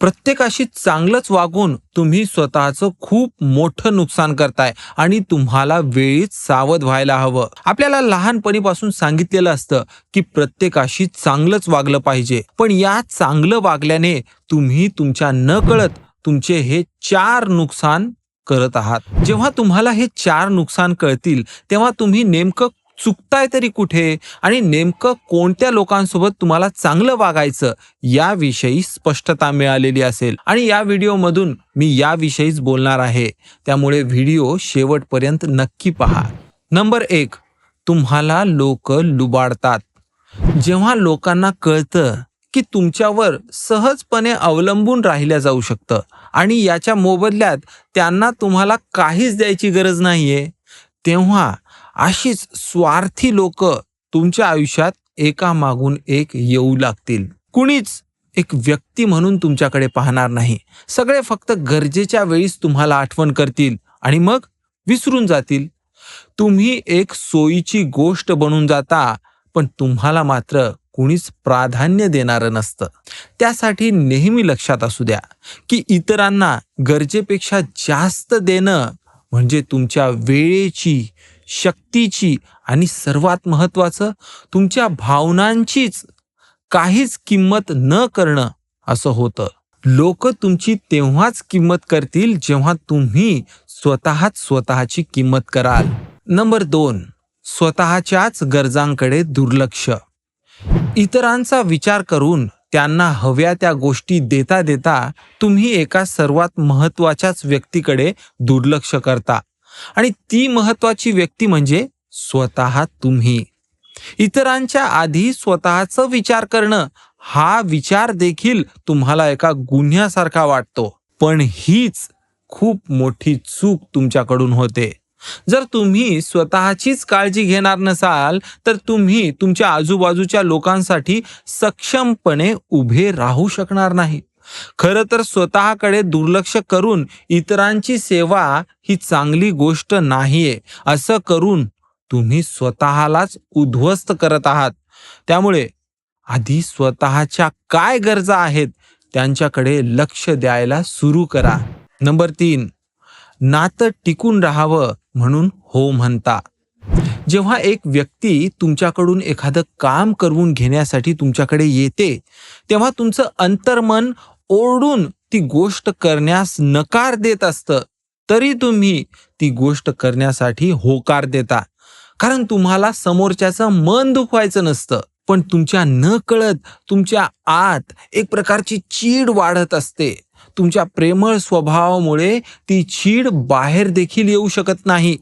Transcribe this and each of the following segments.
प्रत्येकाशी चांगलंच वागून तुम्ही स्वतःचं खूप मोठं नुकसान करताय आणि तुम्हाला वेळीच सावध व्हायला हवं. आपल्याला लहानपणीपासून सांगितलेलं असतं की प्रत्येकाशी चांगलंच वागलं पाहिजे. पण या चांगलं वागल्याने तुम्ही तुमच्या न कळत तुमचे हे चार नुकसान करत आहात. जेव्हा तुम्हाला हे चार नुकसान कळतील तेव्हा तुम्ही नेमकं चुकताय तरी कुठे? आणि नेमकं कोणत्या लोकांसोबत तुम्हाला चांगलं वागायचं याविषयी स्पष्टता मिळालेली असेल. आणि या व्हिडिओमधून मी याविषयीच बोलणार आहे. त्यामुळे व्हिडिओ शेवटपर्यंत नक्की पहा. नंबर एक तुम्हाला लोक लुबाडतात. जेव्हा लोकांना कळतं की तुमच्यावर सहजपणे अवलंबून राहिल्या जाऊ शकतं आणि याच्या मोबदल्यात त्यांना तुम्हाला काहीच द्यायची गरज नाहीये तेव्हा अशीच स्वार्थी लोक तुमच्या आयुष्यात एका मागून एक येऊ लागतील. कुणीच एक व्यक्ती म्हणून तुमच्याकडे पाहणार नाही. सगळे फक्त गरजेच्या वेळीच तुम्हाला आठवण करतील आणि मग विसरून जातील. तुम्ही एक सोयीची गोष्ट बनून जाता पण तुम्हाला मात्र कुणीच प्राधान्य देणारं नसतं. त्यासाठी नेहमी लक्षात असू द्या की इतरांना गरजेपेक्षा जास्त देणं म्हणजे तुमच्या वेळेची शक्तीची आणि सर्वात महत्वाचं तुमच्या भावनांचीच काहीच किंमत न करणं असं होतं. लोक तुमची तेव्हाच किंमत करतील जेव्हा तुम्ही स्वतःच स्वतःची किंमत कराल. नंबर दोन स्वतःच्याच गरजांकडे दुर्लक्ष. इतरांचा विचार करून त्यांना हव्या त्या गोष्टी देता देता तुम्ही एका सर्वात महत्वाच्याच व्यक्तीकडे दुर्लक्ष करता. आणि ती महत्वाची व्यक्ती म्हणजे स्वतः तुम्ही. इतरांच्या आधी स्वतःचा विचार करणं हा विचार देखील तुम्हाला एका गुन्ह्यासारखा वाटतो. पण हीच खूप मोठी चूक तुमच्याकडून होते. जर तुम्ही स्वतःचीच काळजी घेणार नसाल तर तुम्ही तुमच्या आजूबाजूच्या लोकांसाठी सक्षमपणे उभे राहू शकणार नाही. खरं तर स्वतःकडे दुर्लक्ष करून इतरांची सेवा ही चांगली गोष्ट नाहीये. असं करून तुम्ही स्वतःलाच उद्ध्वस्त करत आहात. त्यामुळे आधी स्वतःच्या काय गरजा आहेत त्यांच्याकडे लक्ष द्यायला सुरू करा. नंबर तीन नातं टिकून राहावं म्हणून हो म्हणता. जेव्हा एक व्यक्ती तुमच्याकडून एखादं काम करवून घेण्यासाठी तुमच्याकडे येते तेव्हा तुमचं अंतर्मन ओरडून ती गोष्ट करण्यास नकार देत असतं तरी तुम्ही ती गोष्ट करण्यासाठी होकार देता. कारण तुम्हाला समोरच्याचं मन दुखवायचं नसतं पण तुमच्या न कळत तुमच्या आत एक प्रकारची चीड वाढत असते. तुमच्या प्रेमळ स्वभावामुळे ती चीड बाहेर देखील येऊ शकत नाही.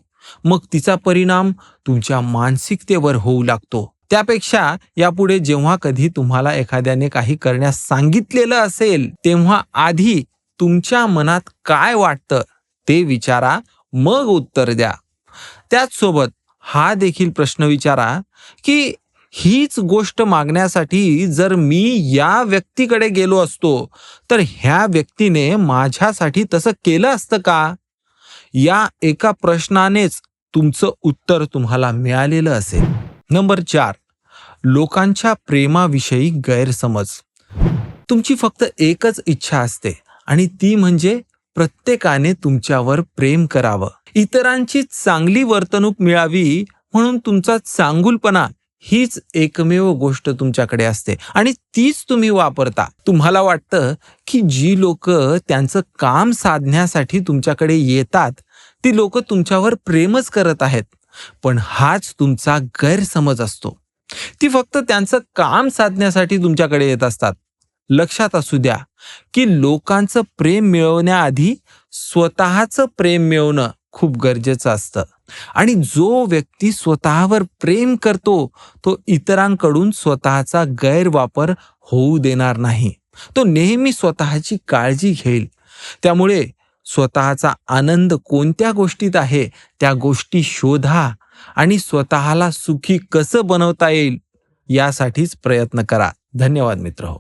मग तिचा परिणाम तुमच्या मानसिकतेवर होऊ लागतो. त्यापेक्षा यापुढे जेव्हा कधी तुम्हाला एखाद्याने काही करण्यास सांगितलेलं असेल तेव्हा आधी तुमच्या मनात काय वाटतं ते विचारा मग उत्तर द्या. त्याचसोबत हा देखील प्रश्न विचारा की हीच गोष्ट मागण्यासाठी जर मी या व्यक्तीकडे गेलो असतो तर ह्या व्यक्तीने माझ्यासाठी तसं केलं असतं का? या एका प्रश्नानेच तुमचं उत्तर तुम्हाला मिळालेलं असेल. नंबर चार लोकांच्या प्रेमाविषयी गैरसमज. तुमची फक्त एकच इच्छा असते आणि ती म्हणजे प्रत्येकाने तुमच्यावर प्रेम करावं. इतरांची चांगली वर्तणूक मिळावी म्हणून तुमचा चांगुलपणा हीच एकमेव गोष्ट तुमच्याकडे असते आणि तीच तुम्ही वापरता. तुम्हाला वाटतं की जी लोक त्यांचं काम साधण्यासाठी तुमच्याकडे येतात ती लोक तुमच्यावर प्रेमच करत आहेत. पण हाच तुमचा गैरसमज असतो. ती फक्त त्यांचं काम साधण्यासाठी तुमच्याकडे येत असतात. लक्षात असू द्या की लोकांचं प्रेम मिळवण्याआधी स्वतःचं प्रेम मिळवणं खूप गरजेचं असतं. आणि जो व्यक्ती स्वतःवर प्रेम करतो तो इतरांकडून स्वतःचा गैरवापर होऊ देणार नाही. तो नेहमी स्वतःची काळजी घेईल. त्यामुळे स्वतःचा आनंद कोणत्या गोष्टीत आहे त्या गोष्टी शोधा आणि स्वतःला सुखी कसं बनवता येईल यासाठीच प्रयत्न करा. धन्यवाद मित्र हो.